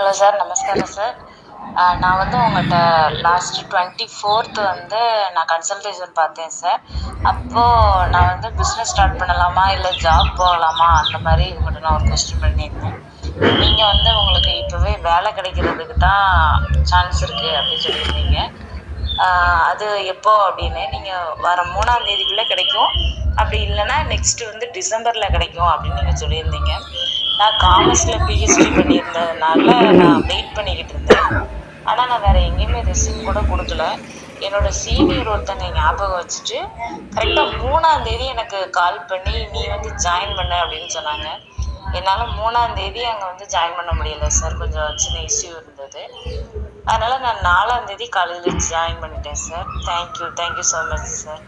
Hello sir நமஸ்காரம் sir. நான் வந்து உங்கள்கிட்ட லாஸ்ட் டுவெண்ட்டி ஃபோர்த் வந்து நான் கன்சல்டேஷன் பார்த்தேன் சார். அப்போது நான் வந்து பிஸ்னஸ் ஸ்டார்ட் பண்ணலாமா இல்லை ஜாப் போகலாமா அந்த மாதிரி உங்கள்கிட்ட நான் ஒரு கொஸ்டின் பண்ணியிருந்தேன். நீங்கள் வந்து உங்களுக்கு இப்போவே வேலை கிடைக்கிறதுக்கு தான் சான்ஸ் இருக்குது அப்படின்னு சொல்லியிருந்தீங்க. அது எப்போ அப்படின்னு நீங்கள் வர மூணாம் தேதிக்குள்ளே கிடைக்கும். அப்படி இல்லைன்னா நெக்ஸ்ட் வந்து டிசம்பரில் கிடைக்கும் அப்படின்னு நீங்கள் சொல்லியிருந்தீங்க. நான் காமர்ஸில் பிஹெச்டி பண்ணியிருந்ததுனால நான் வெயிட் பண்ணிக்கிட்டு இருந்தேன். ஆனால் நான் வேறு எங்கேயுமே ரெசியூம் கூட கொடுக்கல. என்னோட சீனியர் ஒருத்தங்க ஞாபகம் வச்சுட்டு கரெக்டாக மூணாம் தேதி எனக்கு கால் பண்ணி நீ வந்து ஜாயின் பண்ண அப்படின்னு சொன்னாங்க. என்னால் மூணாம் தேதி அங்கே வந்து ஜாயின் பண்ண முடியல சார் கொஞ்சம் சின்ன இஷ்யூ இருந்தது. அதனால் நான் நாலாம் தேதி காலையில் ஜாயின் பண்ணிட்டேன் sir thank you thank you so much sir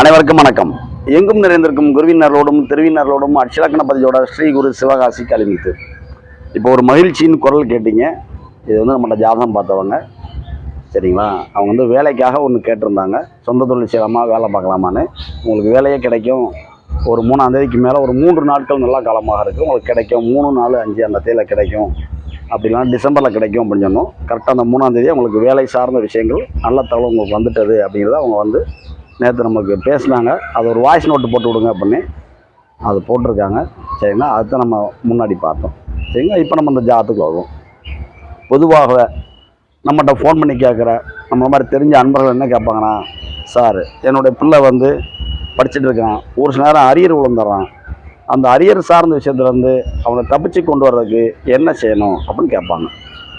அனைவருக்கும் வணக்கம். எங்கும் நிறைந்திருக்கும் குருவினர்களோடும் திருவினர்களோடும் அட்சலக்கணபதியோட ஸ்ரீ குரு சிவகாசி கலிமித்து இப்போ ஒரு மகிழ்ச்சியின் குரல் கேட்டீங்க. இது வந்து நம்மகிட்ட ஜாதகம் பார்த்தவங்க. சரிங்களா? அவங்க வந்து வேலைக்காக ஒன்று கேட்டிருந்தாங்க. சொந்த தொழில் செய்யலாமா வேலை பார்க்கலாமான்னு. உங்களுக்கு வேலையே கிடைக்கும். ஒரு மூணாந்தேதிக்கு மேலே ஒரு மூன்று நாட்கள் நல்லா காலமாக இருக்குது உங்களுக்கு கிடைக்கும். மூணு நாலு அஞ்சு அந்த தேதியில் கிடைக்கும். அப்படிலாம் டிசம்பரில் கிடைக்கும் அப்படின்னு சொன்னோம். கரெக்டாக அந்த மூணாந்தேதி அவங்களுக்கு உங்களுக்கு வேலை சார்ந்த விஷயங்கள் நல்ல தகவல் உங்களுக்கு வந்துட்டது அப்படிங்கிறத அவங்க வந்து நேற்று நமக்கு பேசினாங்க. அது ஒரு வாய்ஸ் நோட்டு போட்டு விடுங்க அப்படின்னு அது போட்டிருக்காங்க. சரிங்களா? அதுதான் நம்ம முன்னாடி பார்த்தோம். சரிங்களா? இப்போ நம்ம இந்த ஜாதத்துக்கு வருவோம். பொதுவாக நம்மகிட்ட ஃபோன் பண்ணி கேட்குற நம்ம மாதிரி தெரிஞ்ச அன்பர்கள் என்ன கேட்பாங்கன்னா சார் என்னுடைய பிள்ளை வந்து படிச்சுட்டு இருக்கான். ஒரு சில நேரம் அரியர் விழுந்துடுறான். அந்த அரியர் சார்ந்த விஷயத்துலேருந்து அவனை தப்பிச்சு கொண்டு வர்றதுக்கு என்ன செய்யணும்? அப்படின்னு கேட்பாங்க.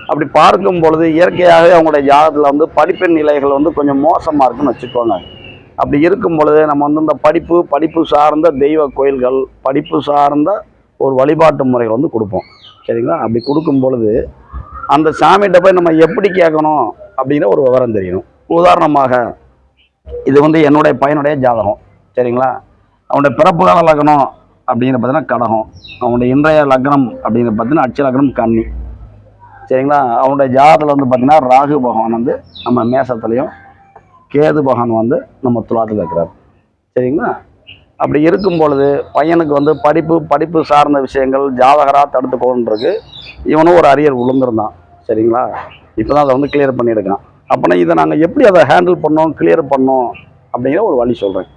அப்படி பார்க்கும் பொழுது இயற்கையாகவே அவங்களுடைய ஜாதகத்தில் வந்து படிப்பின் நிலைகள் வந்து கொஞ்சம் மோசமாக இருக்குன்னு வச்சுக்கோங்க. அப்படி இருக்கும் பொழுது நம்ம வந்து இந்த படிப்பு படிப்பு சார்ந்த தெய்வ கோயில்கள் படிப்பு சார்ந்த ஒரு வழிபாட்டு முறைகள் வந்து கொடுப்போம். சரிங்களா? அப்படி கொடுக்கும் பொழுது அந்த சாமிகிட்ட போய் நம்ம எப்படி கேட்கணும் அப்படிங்கிற ஒரு விவரம் தெரியணும். உதாரணமாக இது வந்து என்னுடைய பையனுடைய ஜாதகம். சரிங்களா? அவனுடைய பிறப்பு கால லக்னம் அப்படிங்கிற பார்த்தீங்கன்னா கடகம். அவனுடைய இன்றைய லக்னம் அப்படிங்கிற பார்த்தீங்கன்னா அச்சு லக்னம் கன்னி. சரிங்களா? அவனுடைய ஜாதத்தில் வந்து பார்த்தீங்கன்னா ராகு பகவான் வந்து நம்ம மேசத்துலேயும் கேது பகவான் வந்து நம்ம துலாத்தில் இருக்கிறார் சரிங்களா? அப்படி இருக்கும் பொழுது பையனுக்கு வந்து படிப்பு படிப்பு சார்ந்த விஷயங்கள் ஜாதகராக தடுத்துக்கோன்றிருக்கு இவனும் ஒரு அரியர் விழுந்திருந்தான் சரிங்களா? இப்போ தான் அதை வந்து கிளியர் பண்ணியிருக்கான் அப்படின்னா இதை நாங்கள் எப்படி அதை ஹேண்டில் பண்ணோம் கிளியர் பண்ணோம் அப்படிங்கிற ஒரு வழி சொல்கிறேன்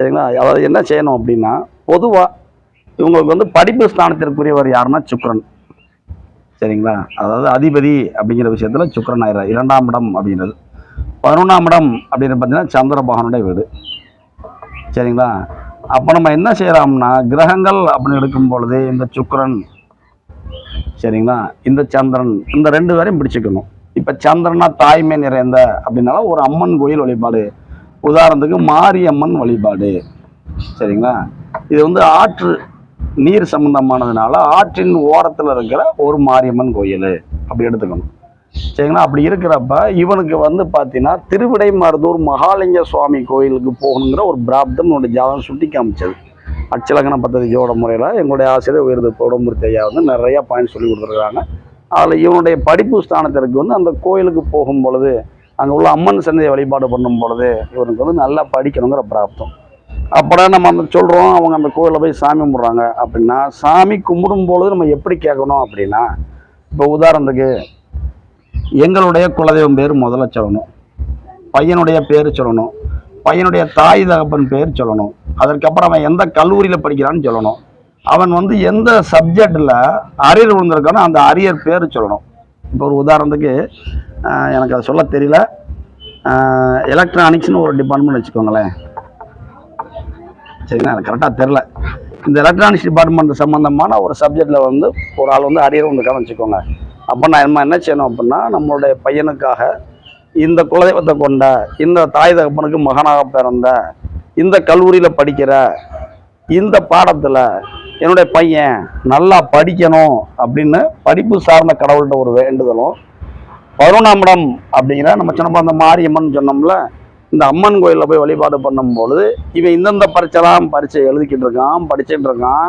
சரிங்களா? அதாவது என்ன செய்யணும் அப்படின்னா பொதுவாக இவங்களுக்கு வந்து படிப்பு ஸ்தானத்திற்குரியவர் யாருன்னா சுக்கரன். சரிங்களா? அதாவது அதிபதி அப்படிங்கிற விஷயத்தில் சுக்கரன் ஆயிரம் இரண்டாம் இடம் அப்படிங்கிறது. பதினொன்றாம் இடம் அப்படின்னு பார்த்தீங்கன்னா சந்திர பகவானுடைய வீடு. சரிங்களா? அப்போ நம்ம என்ன செய்கிறோம்னா கிரகங்கள் அப்படின்னு எடுக்கும் பொழுது இந்த சுக்கரன் சரிங்களா? இந்த சந்திரன் இந்த ரெண்டு பேரையும் பிடிச்சிக்கணும். இப்போ சந்திரனா தாய்மை நிறைந்த அப்படின்னால ஒரு அம்மன் கோயில் வழிபாடு உதாரணத்துக்கு மாரியம்மன் வழிபாடு. சரிங்களா? இது வந்து ஆற்று நீர் சம்பந்தமானதுனால ஆற்றின் ஓரத்தில் இருக்கிற ஒரு மாரியம்மன் கோயில். அப்படி எடுத்துக்கணும். சரிங்களா? அப்படி இருக்கிறப்ப இவனுக்கு வந்து பார்த்தீங்கன்னா திருவிடை மருதூர் மகாலிங்க சுவாமி கோயிலுக்கு போகணுங்கிற ஒரு பிராப்தம் என்னுடைய ஜாதகம் சுட்டி காமிச்சது. அச்சலக்கண பദ്ധதி முறையில் எங்களுடைய ஆசிரியர் உயர்ந்த தோடமூர்த்தி ஐயா வந்து நிறையா பாயிண்ட் சொல்லி கொடுத்துருக்காங்க அதில் இவனுடைய படிப்பு ஸ்தானத்திற்கு வந்து அந்த கோயிலுக்கு போகும் பொழுது அங்கே உள்ள அம்மன் சந்தையை வழிபாடு பண்ணும் பொழுது இவனுக்கு வந்து நல்லா படிக்கணுங்கிற பிராப்தம். அப்புறம் நம்ம அந்த சொல்கிறோம் அவங்க அந்த கோயிலில் போய் சாமி கும்பிட்றாங்க அப்படின்னா சாமி கும்பிடும் பொழுது நம்ம எப்படி கேட்கணும் அப்படின்னா இப்போ உதாரணத்துக்கு எங்களுடைய குலதெய்வம் பேர் முதல்ல சொல்லணும். பையனுடைய பேர் சொல்லணும். பையனுடைய தாய் தகப்பன் பேர் சொல்லணும். அதற்கப்புறம் அவன் எந்த கல்லூரியில் படிக்கிறான்னு சொல்லணும். அவன் வந்து எந்த சப்ஜெக்டில் அரியர் விழுந்திருக்கானோ அந்த அரியர் பேர் சொல்லணும். இப்போ ஒரு உதாரணத்துக்கு எனக்கு அதை சொல்ல தெரியல. எலக்ட்ரானிக்ஸ்னு ஒரு டிபார்ட்மெண்ட் வச்சுக்கோங்களேன். சரிங்களா? எனக்கு கரெக்டாக தெரில இந்த எலக்ட்ரானிக்ஸ் டிபார்ட்மெண்ட் சம்மந்தமான ஒரு சப்ஜெக்டில் வந்து ஒரு ஆள் வந்து அரியர் வந்திருக்கான்னு வச்சுக்கோங்க. அப்போ நான் நம்ம என்ன செய்யணும் அப்படின்னா நம்மளுடைய பையனுக்காக இந்த குலதெய்வத்தை கொண்ட இந்த தாய் தகப்பனுக்கு மகனாக பிறந்த இந்த கல்லூரியில் படிக்கிற இந்த பாடத்தில் என்னுடைய பையன் நல்லா படிக்கணும் அப்படின்னு படிப்பு சார்ந்த கடவுள்கிட்ட ஒரு வேண்டுதலும் பதினொன்றாம் இடம் அப்படிங்கிற நம்ம சொன்னப்போ அந்த மாரியம்மன் சொன்னோம்ல இந்த அம்மன் கோயிலில் போய் வழிபாடு பண்ணும்பொழுது இவன் இந்தந்த பரீட்சைலாம் பரீட்சை எழுதிக்கிட்டு இருக்கான் படிச்சுட்டு இருக்கான்.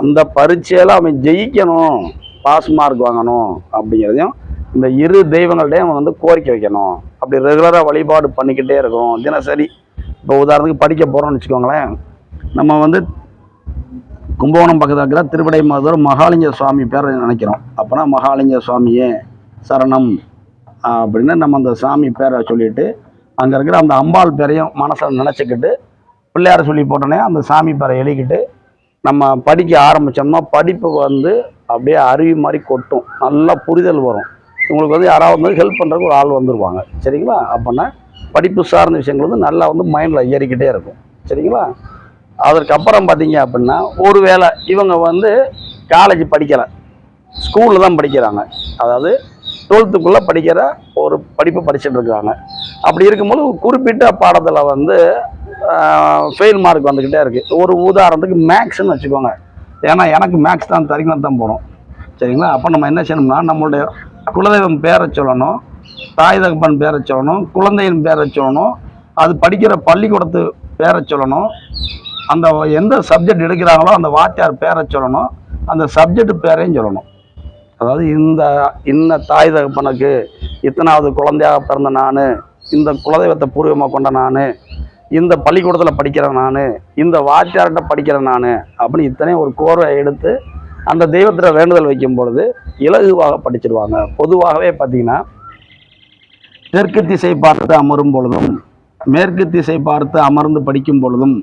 அந்த பரீட்சையில் அவன் ஜெயிக்கணும். பாஸ் மார்க் வாங்கணும் அப்படிங்கிறதையும் இந்த இரு தெய்வங்கள்டையும் அவன் வந்து கோரிக்கை வைக்கணும். அப்படி ரெகுலராக வழிபாடு பண்ணிக்கிட்டே இருக்கும். தினசரி இப்போ உதாரணத்துக்கு படிக்க போகிறோம்னு வச்சுக்கோங்களேன். நம்ம வந்து கும்பகோணம் பக்கத்தில் இருக்கிற திருவிடை மதுரை மகாலிங்க சுவாமி பேரை நினைக்கிறோம். அப்போனா மகாலிங்க சுவாமியே சரணம் அப்படின்னு நம்ம அந்த சாமி பேரை சொல்லிட்டு அங்கே இருக்கிற அந்த அம்பாள் பேரையும் மனசில் நினச்சிக்கிட்டு பிள்ளையார சொல்லி போட்டோன்னே அந்த சாமி பேரை எழுதிக்கிட்டு நம்ம படிக்க ஆரம்பித்தோம்னா படிப்பு வந்து அப்படியே அருவி மாதிரி கொட்டும். நல்லா புரிதல் வரும். உங்களுக்கு வந்து யாராவது வந்து ஹெல்ப் பண்ணுறதுக்கு ஒரு ஆள் வந்துருவாங்க. சரிங்களா? அப்போனா படிப்பு சார்ந்த விஷயங்கள் வந்து நல்லா வந்து மைண்டில் ஏறிக்கிட்டே இருக்கும். சரிங்களா? அதற்கப்புறம் பார்த்தீங்க அப்படின்னா ஒரு வேளை இவங்க வந்து காலேஜ் படிக்கலை. ஸ்கூலில் தான் படிக்கிறாங்க. அதாவது டுவெல்த்துக்குள்ளே படிக்கிற ஒரு படிப்பு படிச்சுட்டு இருக்காங்க. அப்படி இருக்கும்போது குறிப்பிட்ட பாடத்தில் வந்து ஃபெயில் மார்க் வந்துக்கிட்டே இருக்குது ஒரு உதாரணத்துக்கு மேக்ஸ்ன்னு வச்சுக்கோங்க. ஏன்னா எனக்கு மேக்ஸ் தான் தரிக்கணும் தான் போகணும் சரிங்களா? அப்போ நம்ம என்ன செய்யணும்னா நம்மளுடைய குலதெய்வம் பேரை சொல்லணும் தாய் தகப்பன் பேரை சொல்லணும் குழந்தையின் பேரை சொல்லணும் அது படிக்கிற பள்ளிக்கூடத்து பேரை சொல்லணும் அந்த எந்த சப்ஜெக்ட் எடுக்கிறாங்களோ அந்த வாத்தியார் பேரை சொல்லணும் அந்த சப்ஜெக்ட் பேரையும் சொல்லணும். அதாவது இந்த இன்ன தாய் தகப்பனுக்கு இத்தனாவது குழந்தையாக பிறந்த நான் இந்த குலதெய்வத்தை பூர்வமாக கொண்ட நான் இந்த பள்ளிக்கூடத்தில் படிக்கிறேன் நான் இந்த வாத்தியார்கிட்ட படிக்கிறேன் நான் அப்படின்னு இத்தனையும் ஒரு கோர்வை எடுத்து அந்த தெய்வத்தில் வேண்டுதல் வைக்கும் பொழுது இலகுவாக படிச்சிடுவாங்க பொதுவாகவே பார்த்தீங்கன்னா தெற்கு திசை பார்த்து அமரும் பொழுதும் மேற்கு திசை பார்த்து அமர்ந்து படிக்கும் பொழுதும்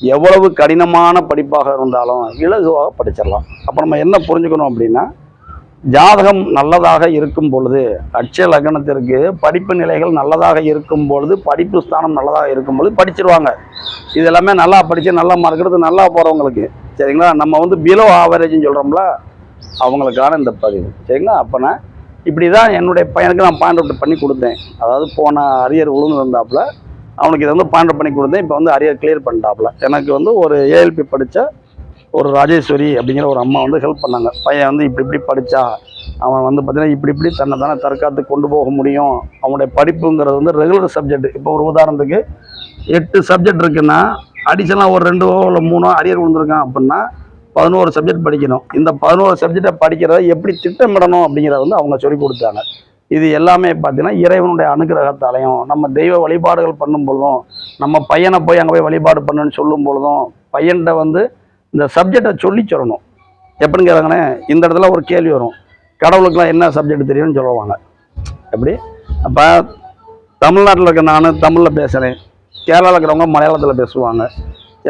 எவ்வளவு கடினமான படிப்பாக இருந்தாலும் இலகுவாக படிச்சிடலாம். அப்போ நம்ம என்ன புரிஞ்சுக்கணும் அப்படின்னா ஜாதகம் நல்லதாக இருக்கும் பொழுது அட்சய லக்னத்திற்கு படிப்பு நிலைகள் நல்லதாக இருக்கும் பொழுது படிப்பு ஸ்தானம் நல்லதாக இருக்கும் பொழுது படிச்சிருவாங்க. இது எல்லாமே நல்லா படித்து நல்லா மார்க் எடுத்து நல்லா போகிறவங்களுக்கு சரிங்களா? நம்ம வந்து பிலோ ஆவரேஜ்னு சொல்கிறோம்ல அவங்களுக்கான இந்த பதிவு சரிங்களா? அப்போனா இப்படி தான் என்னுடைய பையனுக்கு நான் பாயிண்ட் அவுட் பண்ணி கொடுத்தேன். அதாவது போன அரியர் உளுந்து இருந்தாப்புல அவனுக்கு இதை வந்து பாயிண்ட் அவுட் பண்ணி கொடுத்தேன். இப்போ வந்து அரியர் கிளியர் பண்ணிட்டாப்புல. எனக்கு வந்து ஒரு ஏஎல்பி படித்த ஒரு ராஜேஸ்வரி அப்படிங்கிற ஒரு அம்மா வந்து ஹெல்ப் பண்ணாங்க. பையன் வந்து இப்படி இப்படி படித்தா அவன் வந்து பார்த்திங்கன்னா இப்படி இப்படி தன்னை தானே தற்காத்து கொண்டு போக முடியும். அவனுடைய படிப்புங்கிறது வந்து ரெகுலர் சப்ஜெக்ட் இப்போ ஒரு உதாரணத்துக்கு எட்டு சப்ஜெக்ட் இருக்குன்னா அடிஷனலாக ஒரு ரெண்டோ இல்லை மூணோ அரியர் விழுந்திருக்கான் அப்படின்னா பதினோரு சப்ஜெக்ட் படிக்கணும். இந்த பதினோரு சப்ஜெக்டை படிக்கிறத எப்படி திட்டமிடணும் அப்படிங்கிறத வந்து அவங்க சொல்லி கொடுத்தாங்க. இது எல்லாமே பார்த்தீங்கன்னா இறைவனுடைய அனுகிரகத்தாலையும் நம்ம தெய்வ வழிபாடுகள் பண்ணும் பொழுதும் நம்ம பையனை போய் அங்கே போய் வழிபாடு பண்ணுன்னு சொல்லும் பொழுதும் பையன்கிட்ட வந்து இந்த சப்ஜெக்டை சொல்லி சொல்லணும். எப்படின்னு கேட்குறாங்கண்ணே இந்த இடத்துல ஒரு கேள்வி வரும். கடவுளுக்குலாம் என்ன சப்ஜெக்ட் தெரியும்னு சொல்லுவாங்க. எப்படி? அப்போ தமிழ்நாட்டில் இருக்க நான் தமிழில் பேசுகிறேன் கேரளாவில் இருக்கிறவங்க மலையாளத்தில் பேசுவாங்க.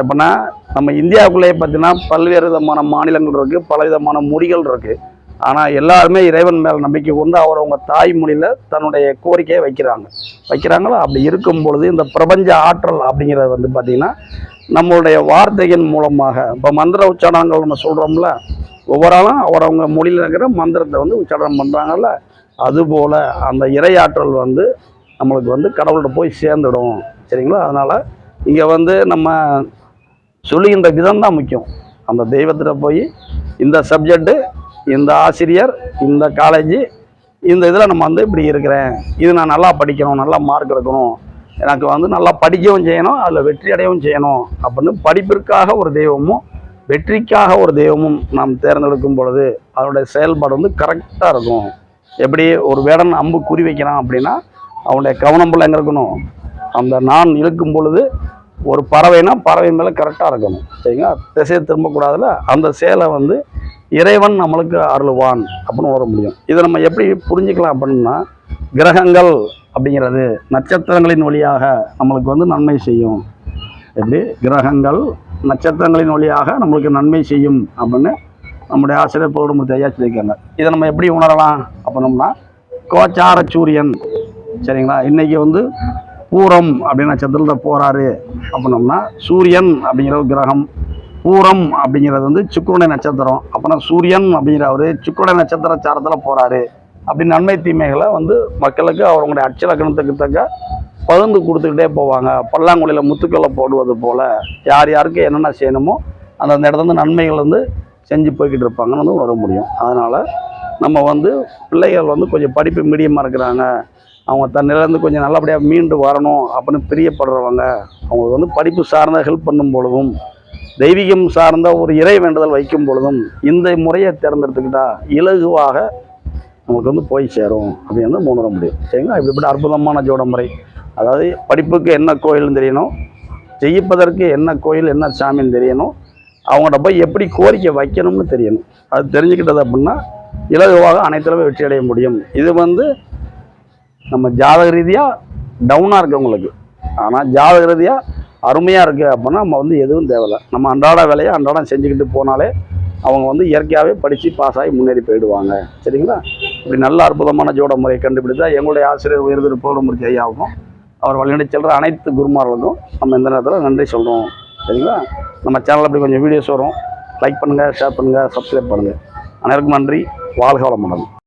எப்படின்னா நம்ம இந்தியாவுக்குள்ளேயே பார்த்தீங்கன்னா பல்வேறு விதமான மாநிலங்கள் இருக்குது பல விதமான மொழிகள் இருக்குது ஆனால் எல்லாருமே இறைவன் மேல் நம்பிக்கை கொண்டு அவர் அவங்க தாய்மொழியில் தன்னுடைய கோரிக்கையை வைக்கிறாங்க. வைக்கிறாங்களா? அப்படி இருக்கும் பொழுது இந்த பிரபஞ்ச ஆற்றல் அப்படிங்கிறது வந்து பார்த்திங்கன்னா நம்மளுடைய வார்த்தையின் மூலமாக இப்போ மந்திர உச்சாரணங்கள் நம்ம சொல்கிறோம்ல ஒவ்வொரு ஆளும் அவரவங்க மொழியில் இருக்கிற மந்திரத்தை வந்து உச்சாரணம் பண்ணுறாங்கல்ல அதுபோல் அந்த இறையாற்றல் வந்து நம்மளுக்கு வந்து கடவுள்கிட்ட போய் சேர்ந்துடும். சரிங்களா? அதனால் இங்கே வந்து நம்ம சொல்லுகின்ற விதம் தான் முக்கியம். அந்த தெய்வத்தில் போய் இந்த சப்ஜெக்டு இந்த ஆசிரியர் இந்த காலேஜ் இந்த இதில் நம்ம வந்து இப்படி இருக்கிறேன். இது நான் நல்லா படிக்கணும் நல்லா மார்க் எடுக்கணும். எனக்கு வந்து நல்லா படிக்கவும் செய்யணும் அதில் வெற்றி அடையவும் செய்யணும் அப்படின்னு படிப்பிற்காக ஒரு தெய்வமும் வெற்றிக்காக ஒரு தெய்வமும் நாம் தேர்ந்தெடுக்கும் பொழுது அதனுடைய செயல்பாடு வந்து கரெக்டாக இருக்கும். எப்படி ஒரு வேடன் அம்பு குறி வைக்கிறான் அப்படின்னா அவனுடைய கவனம்புல எங்கே இருக்கணும்? அந்த நான் இழுக்கும் பொழுது ஒரு பறவைனா பறவை மேலே கரெக்டாக இருக்கணும். சரிங்களா? திசையை திரும்பக்கூடாதுல அந்த செயலை வந்து இறைவன் நம்மளுக்கு அருள்வான் அப்படின்னு வர முடியும். இதை நம்ம எப்படி புரிஞ்சுக்கலாம் அப்படின்னா கிரகங்கள் அப்படிங்கிறது நட்சத்திரங்களின் வழியாக நம்மளுக்கு வந்து நன்மை செய்யும். எப்படி? கிரகங்கள் நட்சத்திரங்களின் வழியாக நம்மளுக்கு நன்மை செய்யும் அப்படின்னு நம்முடைய ஆசிரியர் பௌர்ணமூர்த்தி ஐயா சொல்லியிருக்காங்க. இதை நம்ம எப்படி உணரலாம்? அப்படின்னோம்னா கோச்சார சூரியன். சரிங்களா? இன்றைக்கி வந்து பூரம் அப்படின்னு நட்சத்திரத்தில் போகிறாரு அப்படின்னோம்னா சூரியன் அப்படிங்கிற ஒரு கிரகம். பூரம் அப்படிங்கிறது வந்து சுக்கரனை நட்சத்திரம். அப்போனா சூரியன் அப்படிங்கிறவர் சுக்கரனை நட்சத்திர சாரத்தில் போகிறாரு அப்படி நன்மை தீமைகளை வந்து மக்களுக்கு அவங்களுடைய அச்சலக்கணத்துக்கு தக்க பகிர்ந்து கொடுத்துக்கிட்டே போவாங்க. பல்லாங்குழியில் முத்துக்களை போடுவது போல் யார் யாருக்கு என்னென்ன செய்யணுமோ அந்தந்த இடத்துல நன்மைகள் வந்து செஞ்சு போய்கிட்டு இருப்பாங்கன்னு வந்து உணர முடியும். அதனால் நம்ம வந்து பிள்ளைகள் வந்து கொஞ்சம் படிப்பு மீடியமாக இருக்கிறாங்க. அவங்க தன்னிலேருந்து கொஞ்சம் நல்லபடியாக மீண்டு வரணும் அப்படின்னு பிரியப்படுறவங்க அவங்களுக்கு வந்து படிப்பு சார்ந்த ஹெல்ப் பண்ணும் பொழுதும் தெய்வீகம் சார்ந்த ஒரு இறை வேண்டுதல் வைக்கும் பொழுதும் இந்த முறையை தேர்ந்தெடுத்துக்கிட்டால் இலகுவாக நமக்கு வந்து போய் சேரும் அப்படின்னு வந்து மூணு முடியும். சரிங்களா? இப்படிப்பட்ட அற்புதமான ஜோட முறை அதாவது படிப்புக்கு என்ன கோயில்னு தெரியணும் ஜெயிப்பதற்கு என்ன கோயில் என்ன சாமின்னு தெரியணும் அவங்கள்ட்ட போய் எப்படி கோரிக்கை வைக்கணும்னு தெரியணும். அது தெரிஞ்சுக்கிட்டது அப்படின்னா இலகுவாக அனைத்திலுமே வெற்றி அடைய முடியும். இது வந்து நம்ம ஜாதக ரீதியாக டவுனாக இருக்கவங்களுக்கு ஆனால் ஜாதக ரீதியாக அருமையாக இருக்குது அப்படின்னா நம்ம வந்து எதுவும் தேவையில்லை. நம்ம அன்றாட வேலையை அன்றாடம் செஞ்சுக்கிட்டு போனாலே அவங்க வந்து இயற்கையாகவே படித்து பாஸ் ஆகி முன்னேறி போயிடுவாங்க. சரிங்களா? இப்படி நல்ல அற்புதமான ஜோட முறையை கண்டுபிடித்தா எங்களுடைய ஆசிரியர் உயர்திரு பௌர்ணமூர்த்தி ஐயாவுக்கும் அவர் வழிநடை செல்கிற அனைத்து குருமார்களுக்கும் நம்ம இந்த நேரத்தில் நன்றி சொல்கிறோம் சரிங்களா? நம்ம சேனலில் அப்படி கொஞ்சம் வீடியோஸ் வரும். லைக் பண்ணுங்கள் ஷேர் பண்ணுங்கள் சப்ஸ்கிரைப் பண்ணுங்கள் அனைவருக்கும் நன்றி. வாழ்க வளமுடன்.